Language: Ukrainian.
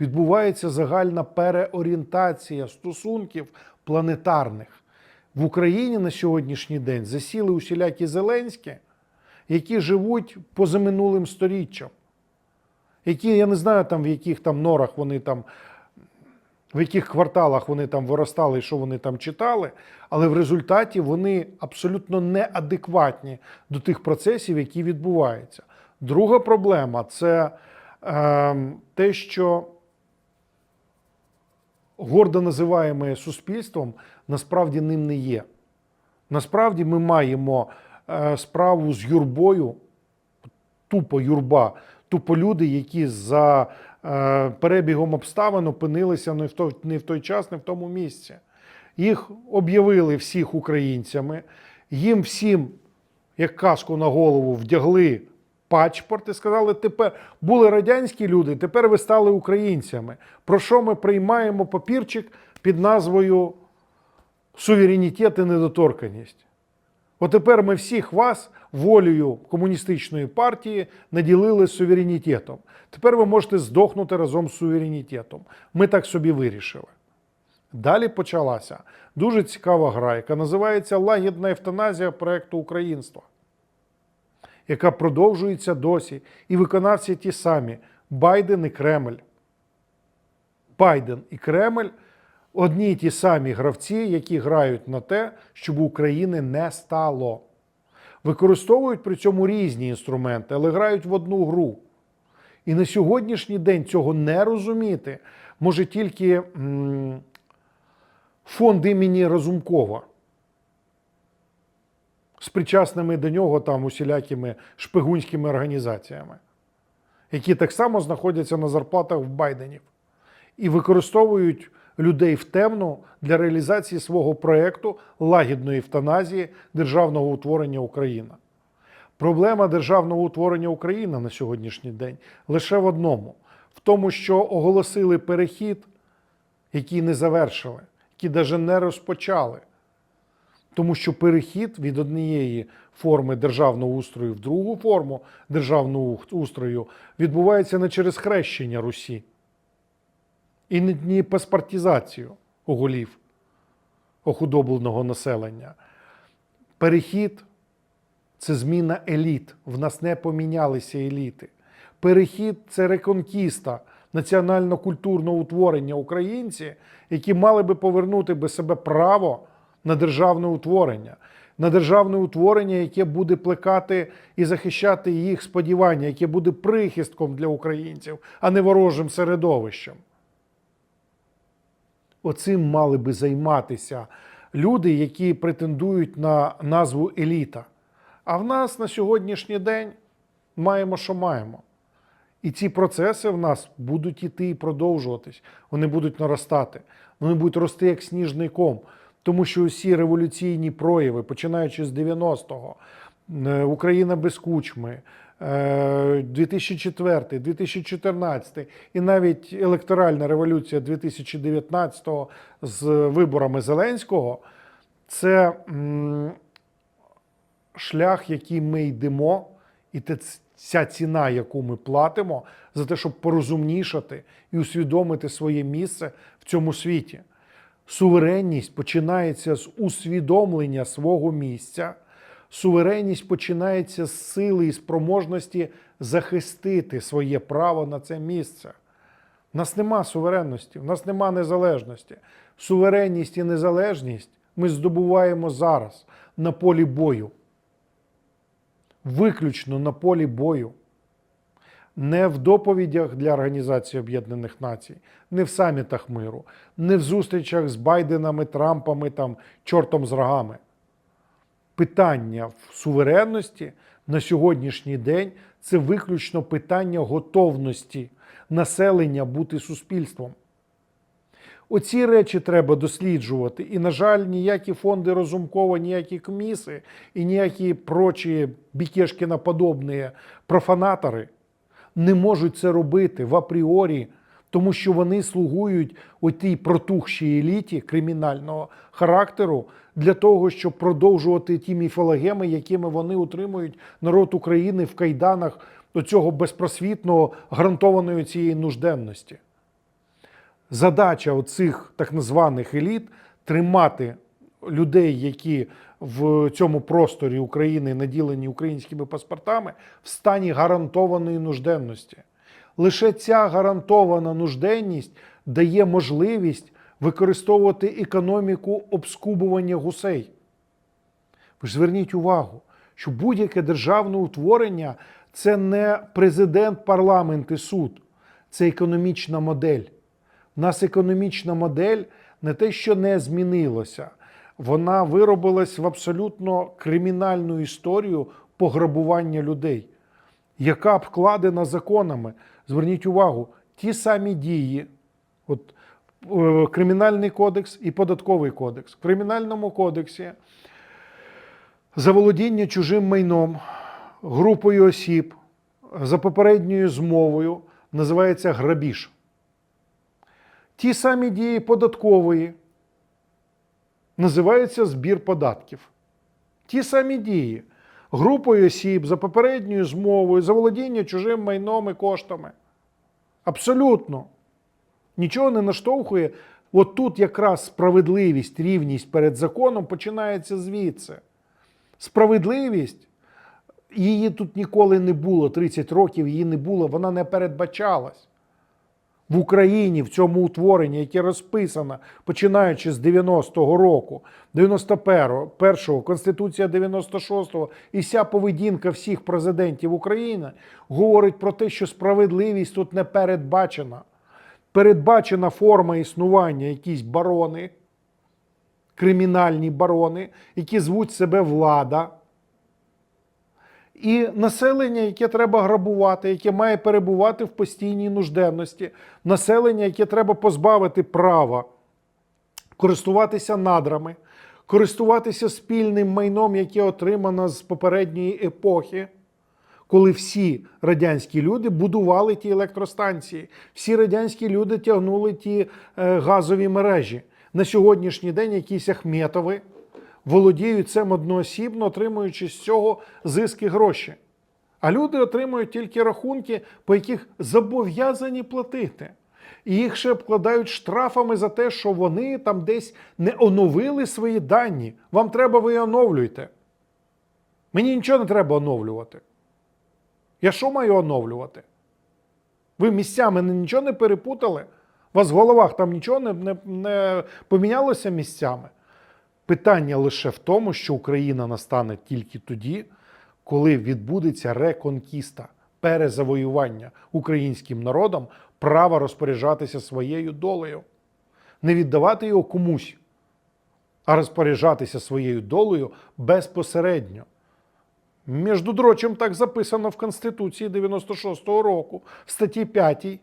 відбувається загальна переорієнтація стосунків планетарних. В Україні на сьогоднішній день засіли усілякі Зеленські, які живуть позаминулим сторіччям, які, я не знаю, там, в яких там норах вони там, в яких кварталах вони там виростали і що вони там читали, але в результаті вони абсолютно неадекватні до тих процесів, які відбуваються. Друга проблема це е, те, що гордо називаємо суспільством, насправді ним не є. Насправді ми маємо е, справу з юрбою, тупо юрба, тупо люди, які за е, перебігом обставин опинилися не в, той, не в той час, не в тому місці. Їх об'явили всіх українцями, їм всім, як каску на голову, вдягли пачпорт і сказали, тепер були радянські люди, тепер ви стали українцями. Про що ми приймаємо папірчик під назвою суверенітет і недоторканність? От тепер ми всіх вас волею комуністичної партії наділили суверенітетом. Тепер ви можете здохнути разом з суверенітетом. Ми так собі вирішили. Далі почалася дуже цікава гра, яка називається Лагідна евтаназія проекту українства, яка продовжується досі. І виконавці ті самі Байден і Кремль. Байден і Кремль одні й ті самі гравці, які грають на те, щоб України не стало. Використовують при цьому різні інструменти, але грають в одну гру. І на сьогоднішній день цього не розуміти може тільки м, фонд імені Разумкова з причасними до нього там усілякими шпигунськими організаціями, які так само знаходяться на зарплатах в Байденів і використовують людей в темну для реалізації свого проєкту лагідної евтаназії державного утворення Україна. Проблема державного утворення України на сьогоднішній день лише в одному: в тому, що оголосили перехід, який не завершили, який навіть не розпочали. Тому що перехід від однієї форми державного устрою в другу форму державного устрою відбувається не через хрещення Русі і не паспортизацію оголів охудобленого населення. Перехід це зміна еліт. В нас не помінялися еліти. Перехід це реконкіста національно-культурного утворення українці, які мали би повернути би себе право на державне утворення, на державне утворення, яке буде плекати і захищати їх сподівання, яке буде прихистком для українців, а не ворожим середовищем. Оцим мали би займатися люди, які претендують на назву еліта. А в нас на сьогоднішній день маємо, що маємо. І ці процеси в нас будуть іти і продовжуватись. Вони будуть наростати. Вони будуть рости як сніжний ком. Тому що усі революційні прояви, починаючи з 90-го, е, Україна без кучми, е, 2004, 2014 і навіть електоральна революція 2019-го з виборами Зеленського це шлях, який ми йдемо, і ця ціна, яку ми платимо, за те, щоб порозумнішати і усвідомити своє місце в цьому світі. Суверенність починається з усвідомлення свого місця. Суверенність починається з сили і спроможності захистити своє право на це місце. У нас нема суверенності, у нас нема незалежності. Суверенність і незалежність ми здобуваємо зараз на полі бою. Виключно на полі бою. Не в доповідях для Організації Об'єднаних Націй, не в самітах миру, не в зустрічах з Байденами, Трампами, там, чортом з рогами. Питання в суверенності на сьогоднішній день це виключно питання готовності населення бути суспільством. Оці речі треба досліджувати. І, на жаль, ніякі фонди Розумкова, ніякі КМІСи і ніякі прочі Бікешкіна-подобні профанатори не можуть це робити в апріорі, тому що вони слугують у тій протухшій еліті кримінального характеру для того, щоб продовжувати ті міфологеми, якими вони утримують народ України в кайданах до цього безпросвітного гарантованої цієї нужденності. задача оцих так званих еліт тримати людей, які в цьому просторі України наділені українськими паспортами, в стані гарантованої нужденності. Лише ця гарантована нужденність дає можливість використовувати економіку обскубування гусей. Ви ж зверніть увагу, що будь-яке державне утворення це не президент, парламент і суд, це економічна модель. У нас економічна модель не те, що не змінилося, вона виробилась в абсолютно кримінальну історію пограбування людей, яка обкладена законами. Зверніть увагу, ті самі дії, от е, Кримінальний кодекс і податковий кодекс. В Кримінальному кодексі заволодіння чужим майном групою осіб за попередньою змовою називається грабіж. Ті самі дії податкової називаються збір податків. Ті самі дії групою осіб за попередньою змовою заволодіння чужим майном і коштами. Абсолютно. Нічого не наштовхує. От тут якраз справедливість, рівність перед законом починається звідси. Справедливість, її тут ніколи не було, 30 років її не було, вона не передбачалась. В Україні в цьому утворенні, яке розписано, починаючи з 90-го року, 91-го, 1-го, Конституція 96-го і вся поведінка всіх президентів України говорить про те, що справедливість тут не передбачена. Передбачена форма існування якісь барони, кримінальні барони, які звуть себе влада. І населення, яке треба грабувати, яке має перебувати в постійній нужденності, населення, яке треба позбавити права користуватися надрами, користуватися спільним майном, яке отримано з попередньої епохи, коли всі радянські люди будували ті електростанції, всі радянські люди тягнули ті е, газові мережі. На сьогоднішній день якісь Ахметови володіють цим одноосібно, отримуючи з цього зиски гроші. А люди отримують тільки рахунки, по яких зобов'язані платити. І їх ще обкладають штрафами за те, що вони там десь не оновили свої дані. Вам треба, ви оновлюйте. Мені нічого не треба оновлювати. Я що маю оновлювати? Ви місцями нічого не перепутали? У вас в головах там нічого не, не, не помінялося місцями? Питання лише в тому, що Україна настане тільки тоді, коли відбудеться реконкіста, перезавоювання українським народом права розпоряджатися своєю долею, не віддавати його комусь, а розпоряджатися своєю долею безпосередньо. Між дрочим так записано в Конституції 96-го року в статті 5